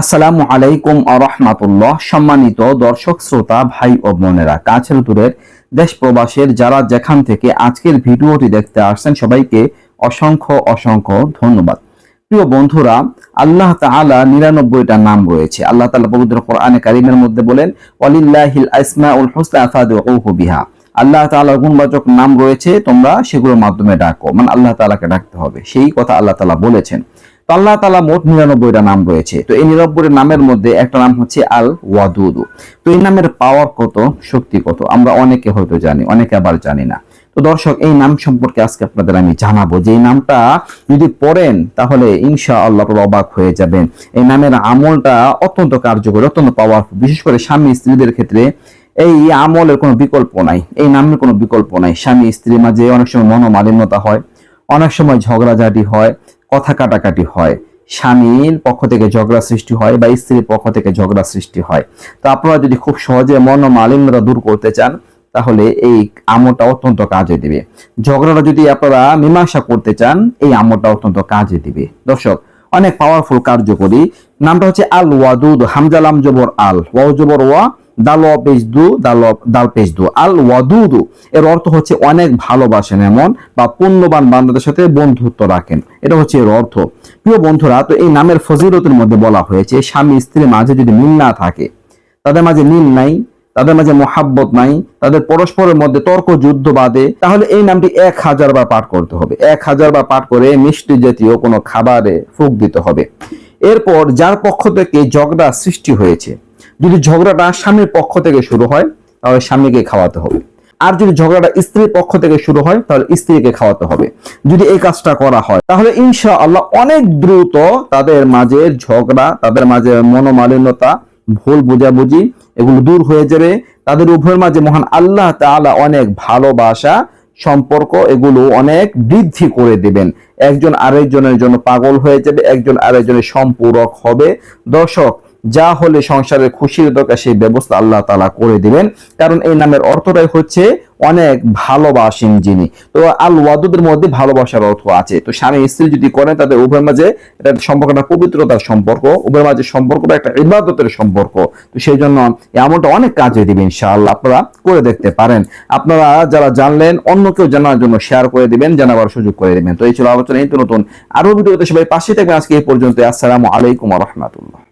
আসসালামু আলাইকুম আরহামাতুল্লাহ সম্মানিত দর্শক, শ্রোতা, ভাই ও বোনেরা, কাছের দূরের দেশ প্রবাসের যারা যেখান থেকে আজকের ভিডিওটি দেখতে আসছেন, সবাইকে অসংখ্য অসংখ্য ধন্যবাদ। প্রিয় বন্ধুরা, আল্লাহ তাআলা নিরানব্বইটা নাম রয়েছে। আল্লাহ তাআলা পবিত্র কোরআনে কারিমের মধ্যে বলেন, ওয়ালিল্লাহিল আসমাউল হুসনা ফাদউহু বিহা। আল্লাহ তাআলার গুণবাচক নাম রয়েছে, তোমরা সেগুলোর মাধ্যমে ডাকো। মানে আল্লাহ তাআলাকে ডাকতে হবে। সেই কথা আল্লাহ তাআলা বলেছেন। তো আল্লাহ তালা মোট নিরানব্বইটা নাম রয়েছে। তো এই নিরানব্বই নামের মধ্যে একটা নাম হচ্ছে আল ওয়াদুদু। তো এই নামের পাওয়ার কত, শক্তি কত? আমরা অনেকে হয়তো জানি, অনেকে আবার জানি না। তো দর্শক, এই নাম সম্পর্কে আজকে আপনাদের আমি জানাব যে এই নামটা যদি পড়েন, তাহলে ইনশা আল্লাহ অবাক হয়ে যাবেন। এই নামের আমলটা অত্যন্ত কার্যকরী, অত্যন্ত পাওয়ারফুল বিশেষ করে স্বামী স্ত্রীদের ক্ষেত্রে এই আমলের কোনো বিকল্প নাই। এই নামের কোনো বিকল্প নাই। স্বামী স্ত্রীর মাঝে অনেক সময় মনোমালিন্যতা হয়, অনেক সময় ঝগড়াঝাটি হয় কথা কাটাকাটি হয়। স্বামীর পক্ষ থেকে ঝগড়া সৃষ্টি হয় বা স্ত্রীর পক্ষ থেকে ঝগড়া সৃষ্টি হয়। তো আপনারা যদি খুব সহজে মন মালিন্যতা দূর করতে চান, তাহলে এই আমলটা অত্যন্ত কাজে দিবে। ঝগড়াটা যদি আপনারা মীমাংসা করতে চান, এই আমলটা অত্যন্ত কাজে দিবে। দর্শক, অনেক পাওয়ারফুল কার্যকরী। নামটা হচ্ছে আল ওয়াদুদ হামজালাম জবর আল ওয়াও জবর ওয়া দাল পেজদু দাল দাল পেজদু আল ওয়াদুদু এর অর্থ হচ্ছে অনেক ভালোবাসেন এমন বা পুণ্যবান বান্দাদের সাথে বন্ধুত্ব রাখেন। এটা হচ্ছে এর অর্থ। প্রিয় বন্ধুরা, তো এই নামের ফজিলতের মধ্যে বলা হয়েছে, স্বামী স্ত্রীর মাঝে যদি মিল না থাকে, তাদের মাঝে মিল নাই, তাদের মাঝে মোহাব্বত নাই, তাদের পরস্পরের মধ্যে তর্ক যুদ্ধ বাদে তাহলে এই নামটি এক হাজার বার পাঠ করতে হবে। এক হাজার বার পাঠ করে মিষ্টি জাতীয় কোনো খাবারে ফুক দিতে হবে। এরপর যার পক্ষ থেকে ঝগড়া সৃষ্টি হয়েছে। যদি ঝগড়াটা স্বামীর পক্ষ থেকে শুরু হয়, তাহলে স্বামীকে খাওয়াতে হবে। আর যদি ঝগড়াটা স্ত্রীর পক্ষ থেকে শুরু হয়, তাহলে স্ত্রীকে খাওয়াতে হবে। যদি এই কাজটা করা হয়, তাহলে ইনশা আল্লাহ অনেক দ্রুত তাদের মাঝে ঝগড়া, তাদের মাঝে মনোমালিন্যতা, ভুল বুঝাবুঝি এগুলো দূর হয়ে যাবে। তাদের উভয়ের মাঝে মহান আল্লাহ তাআলা অনেক ভালোবাসা সম্পর্ক এগুলো অনেক বৃদ্ধি করে দেবেন। একজন আরেকজনের জন্য পাগল হয়ে যাবে, একজন আরেকজনের সম্পূরক হবে। দর্শক যা হলে সংসারের খুশির দরকার সেই ব্যবস্থা আল্লাহ তালা করে দিবেন। কারণ এই নামের অর্থটাই হচ্ছে অনেক ভালোবাসেন যিনি। তো আল ওয়াদুদের মধ্যে ভালোবাসার অর্থ আছে। তো স্বামী স্ত্রী যদি করেন, তাদের উভয়ের মাঝে এটা সম্পর্কটা পবিত্রতার সম্পর্ক, উভয়ের মাঝে সম্পর্কটা একটা ইবাদতের সম্পর্ক। তো সেই জন্য এমনটা অনেক কাজে দিবেন ইনশাআল্লাহ। আপনারা করে দেখতে পারেন। আপনারা যারা জানলেন, অন্য কেউ জানার জন্য শেয়ার করে দিবেন, জানাবার সুযোগ করে দিবেন। তো এই ছিল আলোচনা, এই নতুন আরও ভিডিওতে সবাই পাশে থাকবেন। আজকে এই পর্যন্ত আসসালামু আলাইকুম রহমতুল্লাহ।